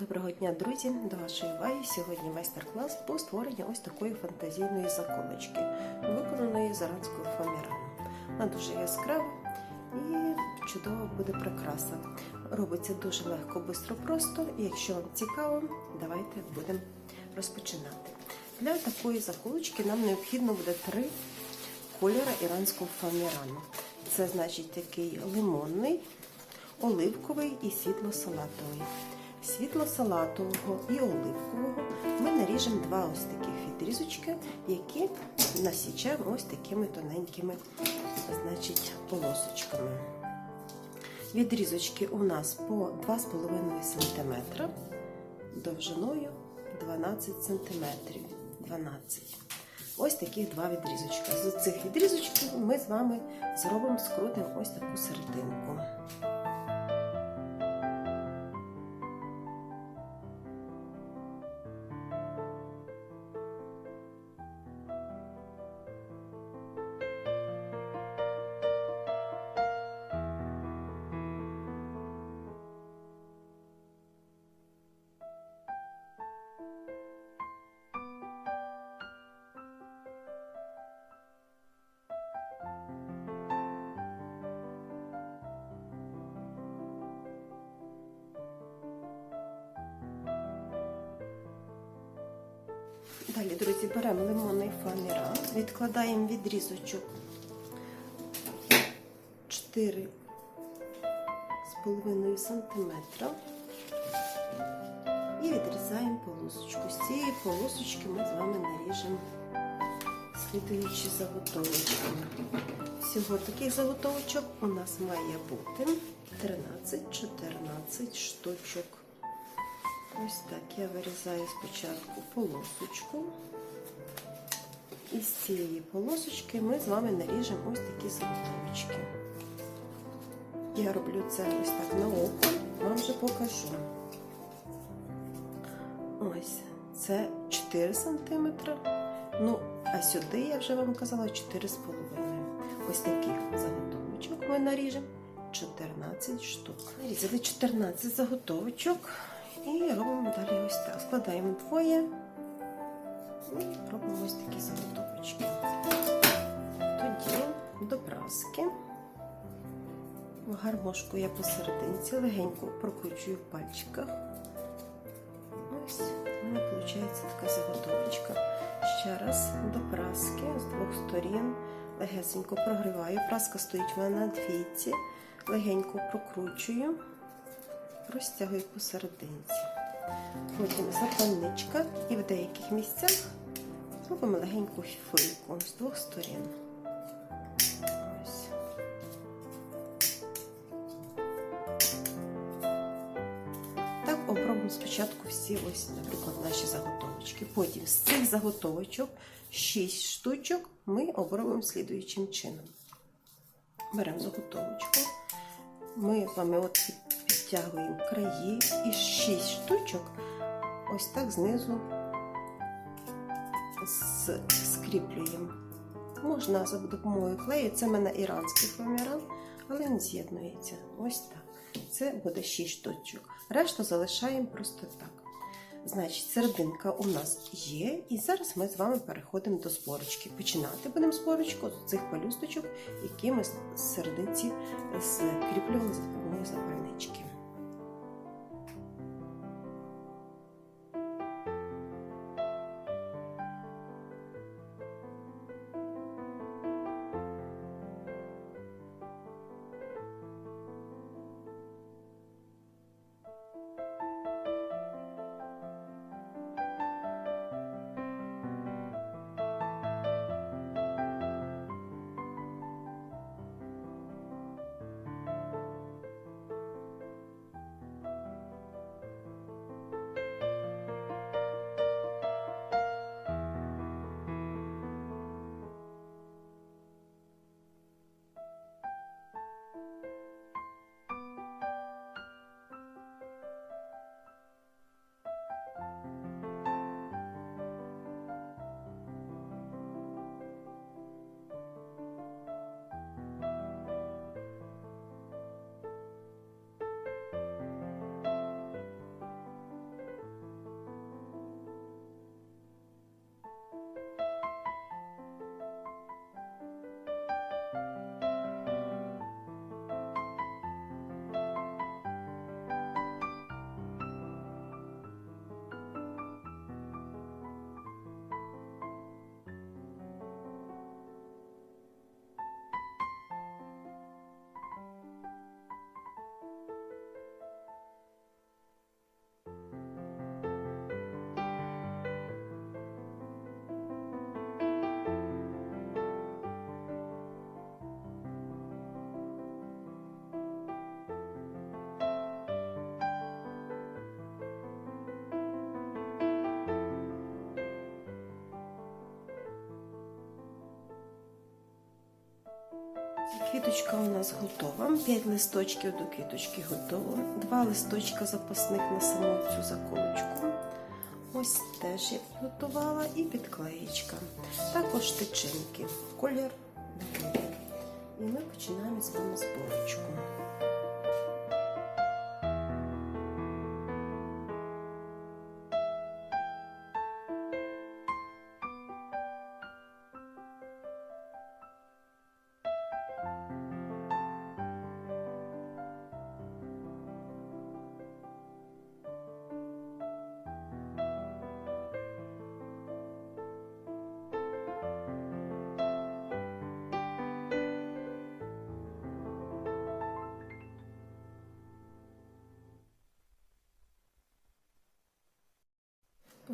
Доброго дня, друзі! До вашої уваги сьогодні майстер-клас по створенню ось такої фантазійної заколочки, виконаної з аранського фоамірану. Вона дуже яскрава і чудово буде прикраса. Робиться дуже легко, швидко, просто. Якщо вам цікаво, давайте будемо розпочинати. Для такої заколочки нам необхідно буде три кольори іранського фоамірану. Це значить такий лимонний, оливковий і світло-салатовий світло-салатового і оливкового ми наріжемо два ось таких відрізочки, які насічаємо ось такими тоненькими значить, полосочками. Відрізочки у нас по 2,5 см, довжиною 12 см. 12. Ось таких два відрізочка. З цих відрізочків ми з вами зробимо, скрутимо ось таку серединку. Далі, друзі, беремо лимонний фоаміран, відкладаємо відрізочок 4,5 см і відрізаємо полосочку. З цієї полосочки ми з вами наріжемо слідуючі заготовочки. Всього таких заготовочок у нас має бути 13-14 штучок. Ось так я вирізаю спочатку полосочку. І з цієї полосочки ми з вами наріжемо ось такі заготовочки. Я роблю це ось так на око, вам вже покажу. Ось, це 4 см. Ну, а сюди я вже вам казала 4,5 Ось таких заготовочок ми наріжемо 14 штук. Нарізали 14 заготовочок. І робимо далі ось так. Складаємо двоє і робимо ось такі заготовочки. Тоді до праски. Гармошку я посерединці, легенько прокручую в пальчиках. Ось, у мене виходить така заготовочка. Ще раз до праски з двох сторін. Легесенько прогріваю. Праска стоїть в мене на двійці. Легенько прокручую розтягую посерединці. Потім запальничка і в деяких місцях робимо легеньку фильку з двох сторін. Так обробимо спочатку всі ось, наприклад, наші заготовочки. Потім з цих заготовочок 6 штучок ми обробимо слідуючим чином. Беремо заготовочку. Ми з вами от підтягуємо краї і 6 штучок ось так знизу скріплюємо. Можна за допомогою клею, це в мене іранський фоаміран, але він з'єднується. Ось так. Це буде 6 штучок. Решту залишаємо просто так. Значить, серединка у нас є, і зараз ми з вами переходимо до спорочки. Починати будемо спорочку з цих пелюсточок, які ми з серединці скріплювали за допомогою запальнички. Квіточка у нас готова. 5 листочків до квіточки готово. Два листочка запасних на саму цю заколочку. Ось теж я підготувала і підклеєчка. Також тичинки. Колір. І ми починаємо з вами зборочку.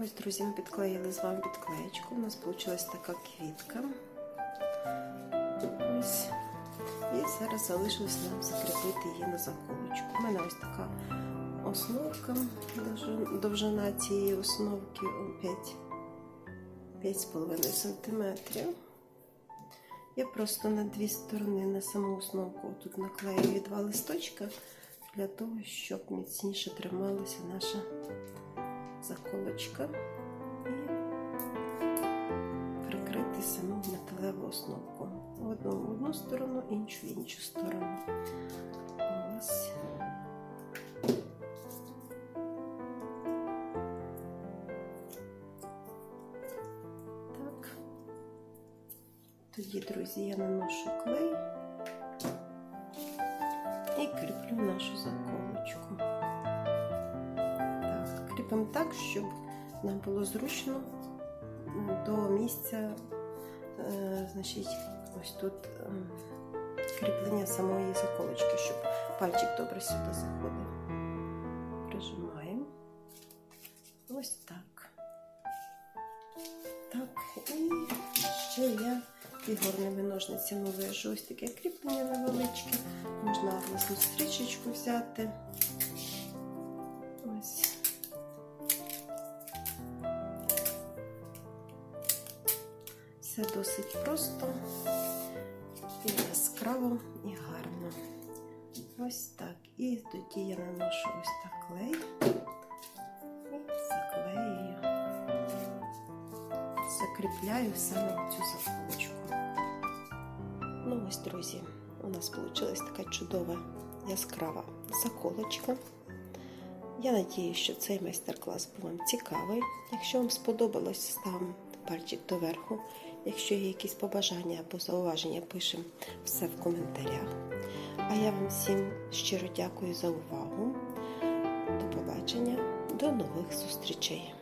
Ось, друзі, ми підклеїли з вами підклеєчку. У нас вийшла така квітка. Ось. І зараз залишилось нам закріпити її на заколочку. У мене ось така основка, довжина цієї основки 5,5 см. Я просто на дві сторони на саму основку тут наклею два листочка для того, щоб міцніше трималася наша заколочка і прикрити саму металеву основку. Одну в одну сторону, іншу в іншу сторону. Так. Тоді, друзі, я наношу клей і кріплю нашу заколочку кріпимо так, щоб нам було зручно до місця, е, значить, ось тут е, кріплення самої заколочки, щоб пальчик добре сюди заходив. Прижимаємо. Ось так. Так, і ще я фігурними ножницями вижу ось таке кріплення невеличке. Можна власну стрічечку взяти. Ось. Все досить просто яскраво і гарно. Ось так. І тоді я наношу ось так клей і заклею, закріпляю саме цю заколочку. Ну ось, друзі, у нас вийшла така чудова яскрава заколочка. Я надію, що цей майстер-клас був вам цікавий. Якщо вам сподобалось, ставимо пальчик доверху. Якщо є якісь побажання або зауваження, пишемо все в коментарях. А я вам всім щиро дякую за увагу. До побачення, до нових зустрічей!